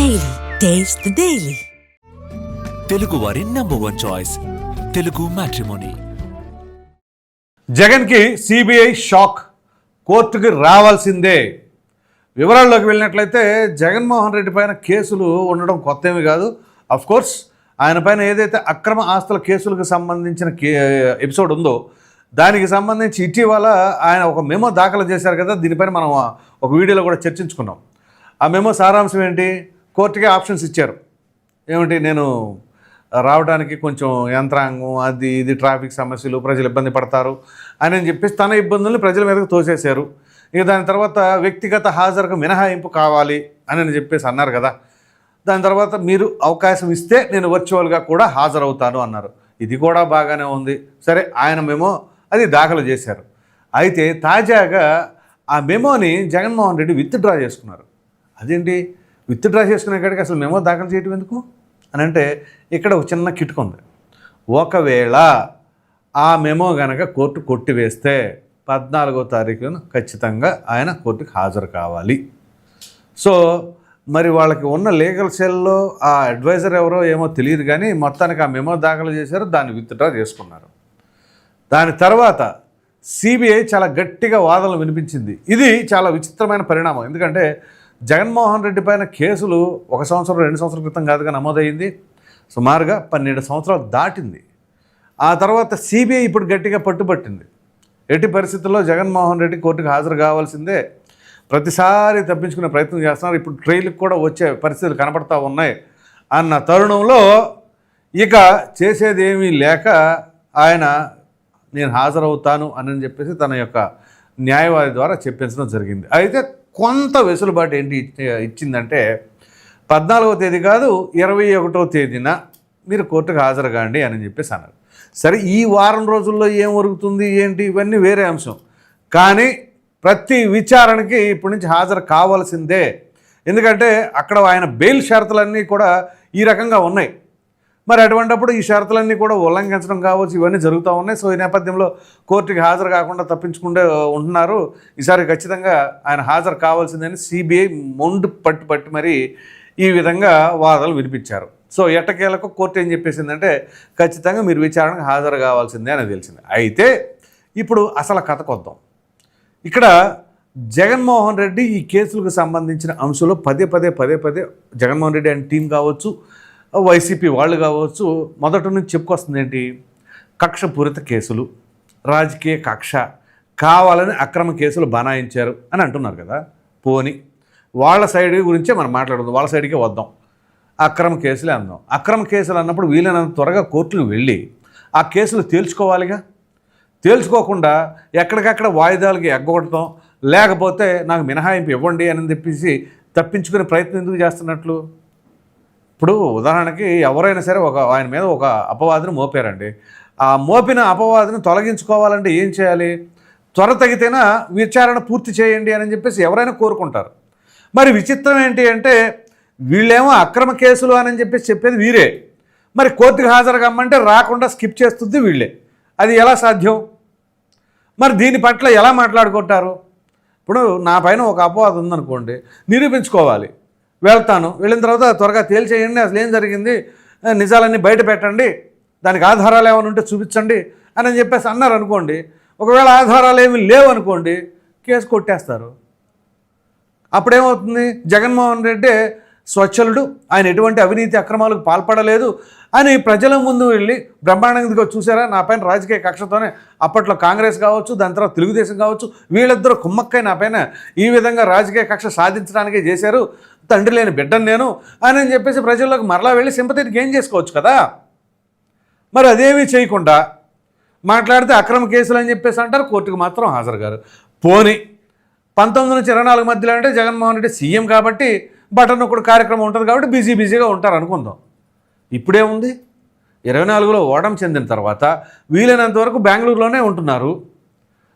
Daily taste the daily Telugu వారి number one choice Telugu matrimony జగన్కి CBI shock కోర్టుకి రావాల్సిందే. వివరాల్లోకి వెళ్ళినట్లయితే జగన్మోహన్ రెడ్డి పైన కేసులు ఉండడం కొత్త ఏమి కాదు. అఫ్ కోర్స్ ఆయన పైన ఏదైతే అక్రమ ఆస్తుల కేసులకు సంబంధించిన కే ఎపిసోడ్ ఉందో దానికి సంబంధించి ఇటీవల ఆయన ఒక మెమో దాఖలు చేశారు కదా దీనిపైన మనం ఒక వీడియోలో కూడా చర్చించుకున్నాం. ఆ మెమో సారాంశం ఏంటి? కోర్టుకే ఆప్షన్స్ ఇచ్చారు. ఏమిటి నేను రావడానికి కొంచెం యంత్రాంగం అది ఇది ట్రాఫిక్ సమస్యలు ప్రజలు ఇబ్బంది పడతారు అని అని చెప్పేసి తన ఇబ్బందుల్ని ప్రజల మీదకు తోసేశారు. ఇక దాని తర్వాత వ్యక్తిగత హాజరుకు మినహాయింపు కావాలి అని అని చెప్పేసి అన్నారు కదా. దాని తర్వాత మీరు అవకాశం ఇస్తే నేను వర్చువల్గా కూడా హాజరవుతాను అన్నారు. ఇది కూడా బాగానే ఉంది. సరే ఆయన మెమో అది దాఖలు చేశారు. అయితే తాజాగా ఆ మెమోని జగన్మోహన్ రెడ్డి విత్డ్రా చేసుకున్నారు. అదేంటి? విత్డ్రా చేసుకునే కాడికి అసలు మెమో దాఖలు చేయటం ఎందుకు? అని అంటే ఇక్కడ ఒక చిన్న కిటుకు ఉంది. ఒకవేళ ఆ మెమో గనక కోర్టు కొట్టివేస్తే పద్నాలుగో తారీఖున ఖచ్చితంగా ఆయన కోర్టుకి హాజరు కావాలి. సో మరి వాళ్ళకి ఉన్న లీగల్ సెల్లో ఆ అడ్వైజర్ ఎవరో ఏమో తెలియదు కానీ మొత్తానికి ఆ మెమో దాఖలు చేశారు దాన్ని విత్డ్రా చేసుకున్నారు. దాని తర్వాత సిబిఐ చాలా గట్టిగా వాదనలు వినిపించింది. ఇది చాలా విచిత్రమైన పరిణామం. ఎందుకంటే జగన్మోహన్ రెడ్డి పైన కేసులు ఒక సంవత్సరం రెండు సంవత్సరాల క్రితం కాదుగా నమోదయ్యింది సుమారుగా పన్నెండు సంవత్సరాలు దాటింది. ఆ తర్వాత సిబిఐ ఇప్పుడు గట్టిగా పట్టుబట్టింది. ఎట్టి పరిస్థితుల్లో జగన్మోహన్ రెడ్డి కోర్టుకు హాజరు కావాల్సిందే. ప్రతిసారి తప్పించుకునే ప్రయత్నం చేస్తున్నారు. ఇప్పుడు ట్రైల్కి కూడా వచ్చే పరిస్థితులు కనపడతా ఉన్నాయి అన్న తరుణంలో ఇక చేసేదేమీ లేక ఆయన నేను హాజరవుతాను అని చెప్పేసి తన యొక్క న్యాయవాది ద్వారా చెప్పించడం జరిగింది. అయితే కొంత వెసులుబాటు ఏంటి ఇచ్చిందంటే పద్నాలుగవ తేదీ కాదు ఇరవై ఒకటో తేదీన మీరు కోర్టుకు హాజరు కాండి అని చెప్పేసి అన్నారు. సరే ఈ వారం రోజుల్లో ఏం జరుగుతుంది ఏంటి? ఇవన్నీ వేరే అంశం. కానీ ప్రతి విచారణకి ఇప్పటి నుంచి హాజరు కావాల్సిందే. ఎందుకంటే అక్కడ ఆయన బెయిల్ షరతులన్నీ కూడా ఈ రకంగా ఉన్నాయి. మరి అటువంటిప్పుడు ఈ షరతులన్నీ కూడా ఉల్లంఘించడం కావచ్చు ఇవన్నీ జరుగుతూ ఉన్నాయి. సో ఈ నేపథ్యంలో కోర్టుకి హాజరు కాకుండా తప్పించుకుంటే ఉంటున్నారు. ఈసారి ఖచ్చితంగా ఆయన హాజరు కావాల్సిందని సిబిఐ మొండు పట్టు పట్టి మరి ఈ విధంగా వాదనలు వినిపించారు. సో ఎట్టకేలకు కోర్టు ఏం చెప్పేసిందంటే ఖచ్చితంగా మీరు విచారణకు హాజరు కావాల్సిందే అని తెలిసింది. అయితే ఇప్పుడు అసలు కథ కొద్దాం. ఇక్కడ జగన్మోహన్ రెడ్డి ఈ కేసులకు సంబంధించిన అంశంలో పదే పదే పదే పదే జగన్మోహన్ రెడ్డి అండ్ టీం కావచ్చు వైసీపీ వాళ్ళు కావచ్చు మొదటి నుంచి చెప్పుకొస్తుంది ఏంటి? కక్షపూరిత కేసులు రాజకీయ కక్ష కావాలని అక్రమ కేసులు బనాయించారు అని అంటున్నారు కదా. పోని వాళ్ళ సైడ్ గురించే మనం మాట్లాడదు వాళ్ళ సైడ్కే వద్దాం. అక్రమ కేసులే అందాం. అక్రమ కేసులు అన్నప్పుడు వీలైనంత త్వరగా కోర్టులు వెళ్ళి ఆ కేసులు తేల్చుకోవాలిగా? తేల్చుకోకుండా ఎక్కడికక్కడ వాయిదాలకి ఎగ్గొట్టడం లేకపోతే నాకు మినహాయింపు ఇవ్వండి అని చెప్పేసి తప్పించుకునే ప్రయత్నం ఎందుకు చేస్తున్నట్లు? ఇప్పుడు ఉదాహరణకి ఎవరైనా సరే ఒక ఆయన మీద ఒక అపవాదిని మోపారండి. ఆ మోపిన అపవాదిని తొలగించుకోవాలంటే ఏం చేయాలి? త్వర తగితేనా విచారణ పూర్తి చేయండి అని చెప్పేసి ఎవరైనా కోరుకుంటారు. మరి విచిత్రం ఏంటి అంటే వీళ్ళేమో అక్రమ కేసులు అని చెప్పేసి చెప్పేది వీరే. మరి కోర్టుకు హాజరు కమ్మంటే రాకుండా స్కిప్ చేస్తుంది వీళ్ళే. అది ఎలా సాధ్యం? మరి దీని పట్ల ఎలా మాట్లాడుకుంటారు? ఇప్పుడు నా పైన ఒక అపవాదం ఉందనుకోండి నిరూపించుకోవాలి. వెళ్తాను. వెళ్ళిన తర్వాత త్వరగా తేల్చేయండి. అసలు ఏం జరిగింది? నిజాలన్నీ బయట పెట్టండి. దానికి ఆధారాలు ఏమైనా ఉంటే చూపించండి అని చెప్పేసి అన్నారు అనుకోండి. ఒకవేళ ఆధారాలు ఏమి లేవు అనుకోండి కేసు కొట్టేస్తారు. అప్పుడేమవుతుంది? జగన్మోహన్ రెడ్డి స్వచ్ఛలుడు. ఆయన ఎటువంటి అవినీతి అక్రమాలకు పాల్పడలేదు అని ప్రజల ముందు వెళ్ళి బ్రహ్మాండంగా చూసారా? నా పైన రాజకీయ కక్షతోనే అప్పట్లో కాంగ్రెస్ కావచ్చు దాని తర్వాత తెలుగుదేశం కావచ్చు వీళ్ళిద్దరూ కుమ్మక్కై నా పైన ఈ విధంగా రాజకీయ కక్ష సాధించడానికే చేశారు. తండ్రి లేని బిడ్డను నేను అని అని చెప్పేసి ప్రజల్లోకి మరలా వెళ్ళి సింపతిని గెయిన్ చేసుకోవచ్చు కదా? మరి అదేమీ చేయకుండా మాట్లాడితే అక్రమ కేసులు అని చెప్పేసి అంటారు కోర్టుకు మాత్రం హాజరు గారు పోని పంతొమ్మిది నుంచి ఇరవై నాలుగు మధ్యలో అంటే జగన్మోహన్ రెడ్డి సీఎం కాబట్టి బటన్ ఒకటి కార్యక్రమం ఉంటుంది కాబట్టి బిజీ బిజీగా ఉంటారు అనుకుందాం. ఇప్పుడేముంది ఇరవై నాలుగులో ఓడం చెందిన తర్వాత వీలైనంత వరకు బెంగళూరులోనే ఉంటున్నారు.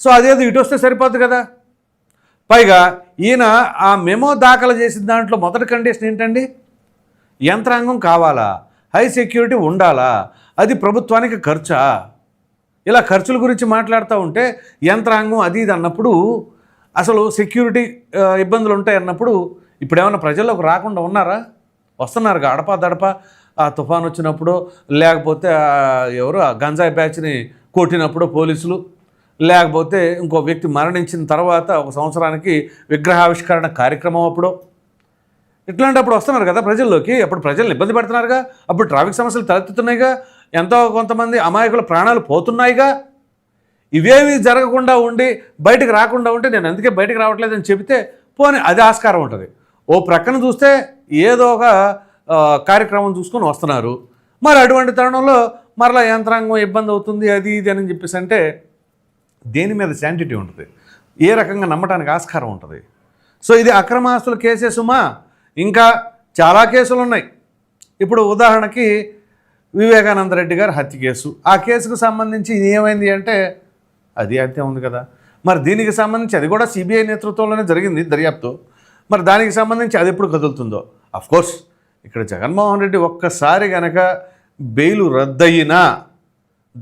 సో అదేదో ఇటు వస్తే సరిపోద్ది కదా? పైగా ఈయన ఆ మెమో దాఖలు చేసిన దాంట్లో మొదటి కండిషన్ ఏంటండి? యంత్రాంగం కావాలా? హై సెక్యూరిటీ ఉండాలా? అది ప్రభుత్వానికి ఖర్చా? ఇలా ఖర్చుల గురించి మాట్లాడుతూ ఉంటే యంత్రాంగం అది ఇది అన్నప్పుడు అసలు సెక్యూరిటీ ఇబ్బందులు ఉంటాయి అన్నప్పుడు ఇప్పుడు ఏమైనా ప్రజల్లోకి రాకుండా ఉన్నారా? వస్తున్నారు అడపా దడప. ఆ తుఫాన్ వచ్చినప్పుడు లేకపోతే ఎవరు? ఆ గంజాయి బ్యాచ్ని కొట్టినప్పుడు పోలీసులు. లేకపోతే ఇంకో వ్యక్తి మరణించిన తర్వాత ఒక సంవత్సరానికి విగ్రహావిష్కరణ కార్యక్రమం అప్పుడు? ఇట్లాంటప్పుడు వస్తున్నారు కదా ప్రజల్లోకి. అప్పుడు ప్రజలను ఇబ్బంది పెడుతున్నారుగా? అప్పుడు ట్రాఫిక్ సమస్యలు తలెత్తుతున్నాయిగా? ఎంతో కొంతమంది అమాయకుల ప్రాణాలు పోతున్నాయిగా? ఇవేవి జరగకుండా ఉండి బయటకు రాకుండా ఉంటే నేను అందుకే బయటకు రావట్లేదని చెబితే పోనీ అది ఆస్కారం ఉంటుంది. ఓ ప్రక్కన చూస్తే ఏదో ఒక కార్యక్రమం చూసుకొని వస్తున్నారు. మరి అటువంటి తరుణంలో మరలా యంత్రాంగం ఇబ్బంది అవుతుంది అది ఇది అని చెప్పేసి అంటే దేని మీద శాంటిటీ ఉంటుంది? ఏ రకంగా నమ్మటానికి ఆస్కారం ఉంటుంది? సో ఇది అక్రమాస్తుల కేసే సుమా. ఇంకా చాలా కేసులు ఉన్నాయి. ఇప్పుడు ఉదాహరణకి వివేకానంద రెడ్డి గారి హత్య కేసు. ఆ కేసుకు సంబంధించి ఏమైంది అంటే అది అంతే ఉంది కదా. మరి దీనికి సంబంధించి అది కూడా సిబిఐ నేతృత్వంలోనే జరిగింది దర్యాప్తు. మరి దానికి సంబంధించి అది ఎప్పుడు కదులుతుందో? కోర్స్ ఇక్కడ జగన్మోహన్ రెడ్డి ఒక్కసారి గనక బెయిలు రద్దయినా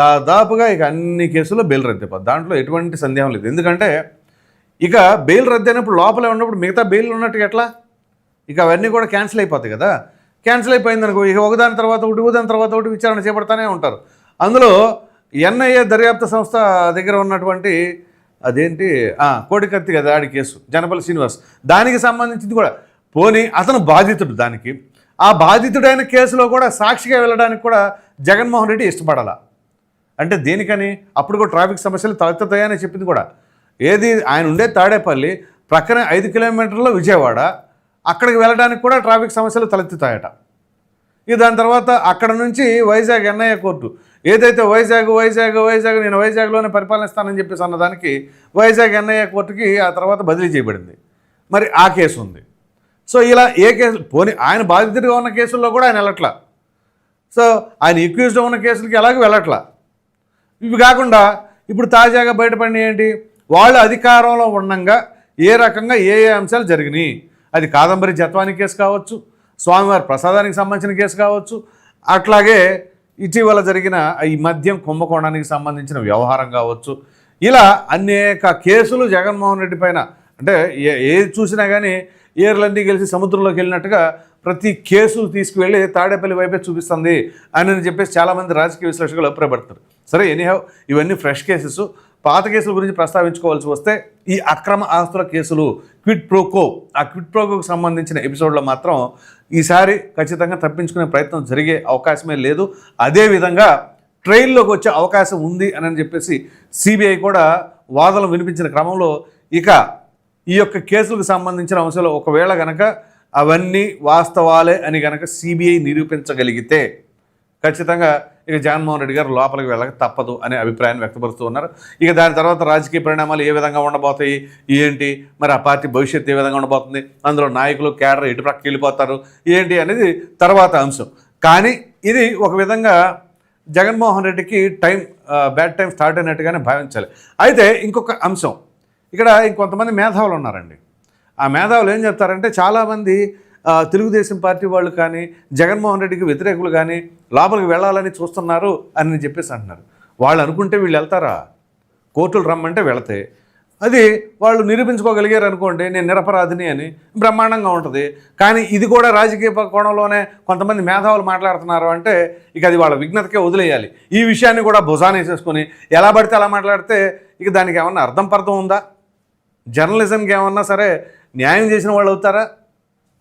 దాదాపుగా ఇక అన్ని కేసుల్లో బెయిల్ రద్దయిపోతుంది దాంట్లో ఎటువంటి సందేహం లేదు. ఎందుకంటే ఇక బెయిల్ రద్దయినప్పుడు లోపలే ఉన్నప్పుడు మిగతా బెయిల్ ఉన్నట్టుగా ఎట్లా? ఇక అవన్నీ కూడా క్యాన్సిల్ అయిపోతాయి కదా. క్యాన్సిల్ అయిపోయింది అనుకో ఇక ఒకదాని తర్వాత ఒకటి ఒకదాని తర్వాత ఒకటి విచారణ చేపడతానే ఉంటారు. అందులో ఎన్ఐఏ దర్యాప్తు సంస్థ దగ్గర ఉన్నటువంటి అదేంటి? కోడికత్తి కదా ఆడి కేసు జనపల్లి శ్రీనివాస్. దానికి సంబంధించింది కూడా. పోనీ అతను బాధితుడు దానికి. ఆ బాధితుడైన కేసులో కూడా సాక్షిగా వెళ్ళడానికి కూడా జగన్మోహన్ రెడ్డి ఇష్టపడాలా. అంటే దేనికని? అప్పుడు కూడా ట్రాఫిక్ సమస్యలు తలెత్తుతాయని చెప్పింది కూడా. ఏది ఆయన ఉండే తాడేపల్లి ప్రక్కన ఐదు కిలోమీటర్ల విజయవాడ అక్కడికి వెళ్ళడానికి కూడా ట్రాఫిక్ సమస్యలు తలెత్తుతాయట. ఇక దాని తర్వాత అక్కడ నుంచి వైజాగ్ ఎన్ఐఏ కోర్టు ఏదైతే వైజాగ్ వైజాగ్ వైజాగ్ నేను వైజాగ్లోనే పరిపాలనిస్తానని చెప్పేసి అన్నదానికి వైజాగ్ ఎన్ఐఏ కోర్టుకి ఆ తర్వాత బదిలీ చేయబడింది. మరి ఆ కేసు ఉంది. సో ఇలా ఏ కేసు పోనీ ఆయన బాధితుడిగా ఉన్న కేసుల్లో కూడా ఆయన వెళ్ళట్లా. సో ఆయన ఎక్యూజ్డ్ ఉన్న కేసులకి ఎలాగో వెళ్ళట్లా. ఇవి కాకుండా ఇప్పుడు తాజాగా బయటపడిన ఏంటి? వాళ్ళు అధికారంలో ఉండంగా ఏ రకంగా ఏ ఏ అంశాలు జరిగినాయి? అది కాదంబరి జత్వాని కేసు కావచ్చు స్వామివారి ప్రసాదానికి సంబంధించిన కేసు కావచ్చు అట్లాగే ఇటీవల జరిగిన ఈ మద్యం కుంభకోణానికి సంబంధించిన వ్యవహారం కావచ్చు. ఇలా అనేక కేసులు జగన్మోహన్ రెడ్డి పైన అంటే ఏ ఏది చూసినా కానీ ఏర్లన్నీ గెలిచి సముద్రంలోకి వెళ్ళినట్టుగా ప్రతి కేసు తీసుకువెళ్ళి తాడేపల్లి వైపే చూపిస్తుంది అని చెప్పేసి చాలామంది రాజకీయ విశ్లేషకులు అభిప్రాయపడతారు. సరే ఎనీహౌ ఇవన్నీ ఫ్రెష్ కేసెస్ పాత కేసుల గురించి ప్రస్తావించుకోవాల్సి వస్తే ఈ అక్రమ ఆస్తుల కేసులు క్విట్ ప్రోకో ఆ క్విట్ ప్రోకోకు సంబంధించిన ఎపిసోడ్లో మాత్రం ఈసారి ఖచ్చితంగా తప్పించుకునే ప్రయత్నం జరిగే అవకాశమే లేదు. అదేవిధంగా ట్రైన్లోకి వచ్చే అవకాశం ఉంది అని చెప్పేసి సిబిఐ కూడా వాదనలు వినిపించిన క్రమంలో ఇక ఈ యొక్క కేసులకు సంబంధించిన అంశాలు ఒకవేళ కనుక అవన్నీ వాస్తవాలే అని గనక సిబిఐ నిరూపించగలిగితే ఖచ్చితంగా ఇక జగన్మోహన్ రెడ్డి గారు లోపలికి వెళ్ళక తప్పదు అనే అభిప్రాయాన్ని వ్యక్తపరుస్తూ ఉన్నారు. ఇక దాని తర్వాత రాజకీయ పరిణామాలు ఏ విధంగా ఉండబోతాయి? ఏంటి? మరి ఆ పార్టీ భవిష్యత్తు ఏ విధంగా ఉండబోతుంది? అందులో నాయకులు కేడర్ ఎటు ప్రక్కకి వెళ్ళిపోతారు? ఏంటి అనేది తర్వాత అంశం. కానీ ఇది ఒక విధంగా జగన్మోహన్ రెడ్డికి టైం బ్యాడ్ టైం స్టార్ట్ అయినట్టుగానే భావించాలి. అయితే ఇంకొక అంశం. ఇక్కడ ఇంకొంతమంది మేధావులు ఉన్నారండి. ఆ మేధావులు ఏం చెప్తారంటే చాలామంది తెలుగుదేశం పార్టీ వాళ్ళు కానీ జగన్మోహన్ రెడ్డికి వ్యతిరేకులు కానీ లోపలికి వెళ్ళాలని చూస్తున్నారు అని చెప్పేసి అంటున్నారు. వాళ్ళు అనుకుంటే వీళ్ళు వెళ్తారా? కోర్టులు రమ్మంటే వెళతాయి అది వాళ్ళు నిరూపించుకోగలిగారు అనుకోండి నేను నిరపరాధిని అని బ్రహ్మాండంగా ఉంటుంది. కానీ ఇది కూడా రాజకీయ ప- కోణంలోనే కొంతమంది మేధావులు మాట్లాడుతున్నారు అంటే ఇక అది వాళ్ళ విఘ్నతకే వదిలేయాలి. ఈ విషయాన్ని కూడా భుజానేసేసుకొని ఎలా పడితే అలా మాట్లాడితే ఇక దానికి ఏమన్నా అర్థం పర్థం ఉందా? జర్నలిజంకి ఏమన్నా సరే న్యాయం చేసిన వాళ్ళు అవుతారా?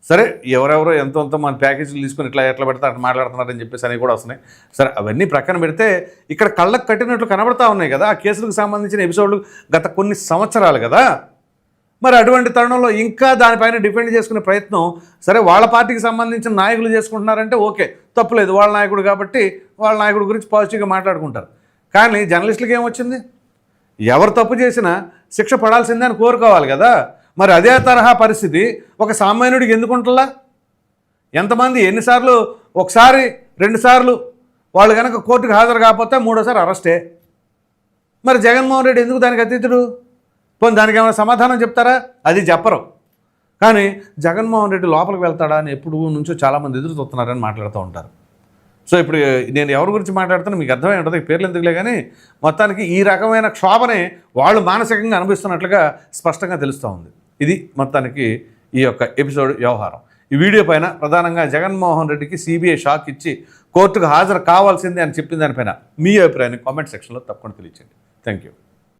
సరే ఎవరెవరో ఎంతో మన ప్యాకేజీలు తీసుకుని ఇట్లా ఎట్లా పెడతా అట్లా మాట్లాడుతున్నారని చెప్పేసి అని కూడా వస్తున్నాయి. సరే అవన్నీ ప్రక్కన పెడితే ఇక్కడ కళ్ళకు కట్టినట్లు కనబడతా ఉన్నాయి కదా. ఆ కేసులకు సంబంధించిన ఎపిసోడ్లు గత కొన్ని సంవత్సరాలు కదా. మరి అటువంటి తరుణంలో ఇంకా దానిపైన డిపెండ్ చేసుకునే ప్రయత్నం సరే వాళ్ళ పార్టీకి సంబంధించిన నాయకులు చేసుకుంటున్నారంటే ఓకే. తప్పులేదు వాళ్ళ నాయకుడు కాబట్టి వాళ్ళ నాయకుడి గురించి పాజిటివ్గా మాట్లాడుకుంటారు. కానీ జర్నలిస్టులకి ఏమొచ్చింది? ఎవరు తప్పు చేసినా శిక్ష పడాల్సిందే అని కోరుకోవాలి కదా. మరి అదే తరహా పరిస్థితి ఒక సామాన్యుడికి ఎందుకుంటలా ఎంతమంది ఎన్నిసార్లు ఒకసారి రెండుసార్లు వాళ్ళు కనుక కోర్టుకు హాజరు కాకపోతే మూడోసారి అరెస్టే? మరి జగన్మోహన్ రెడ్డి ఎందుకు దానికి అతీతుడు? పోనీ దానికి ఏమైనా సమాధానం చెప్తారా? అది చెప్పరు. కానీ జగన్మోహన్ రెడ్డి లోపలికి వెళ్తాడా అని ఎప్పుడు నుంచో చాలామంది ఎదురు చూస్తున్నారని మాట్లాడుతూ ఉంటారు. సో ఇప్పుడు నేను ఎవరి గురించి మాట్లాడుతున్నా మీకు అర్థమై ఉంటుంది పేర్లు ఎందుకులే కానీ మొత్తానికి ఈ రకమైన క్షోభని వాళ్ళు మానసికంగా అనుభవిస్తున్నట్లుగా స్పష్టంగా తెలుస్తూ ఉంది. ఇది మొత్తానికి ఈ యొక్క ఎపిసోడ్ వ్యవహారం. ఈ వీడియో పైన ప్రధానంగా జగన్మోహన్ రెడ్డికి సిబిఐ షాక్ ఇచ్చి కోర్టుకు హాజరు కావాల్సిందే అని చెప్పిన దానిపైన మీ అభిప్రాయాన్ని కామెంట్ సెక్షన్లో తప్పకుండా తెలియచేయండి. Thank you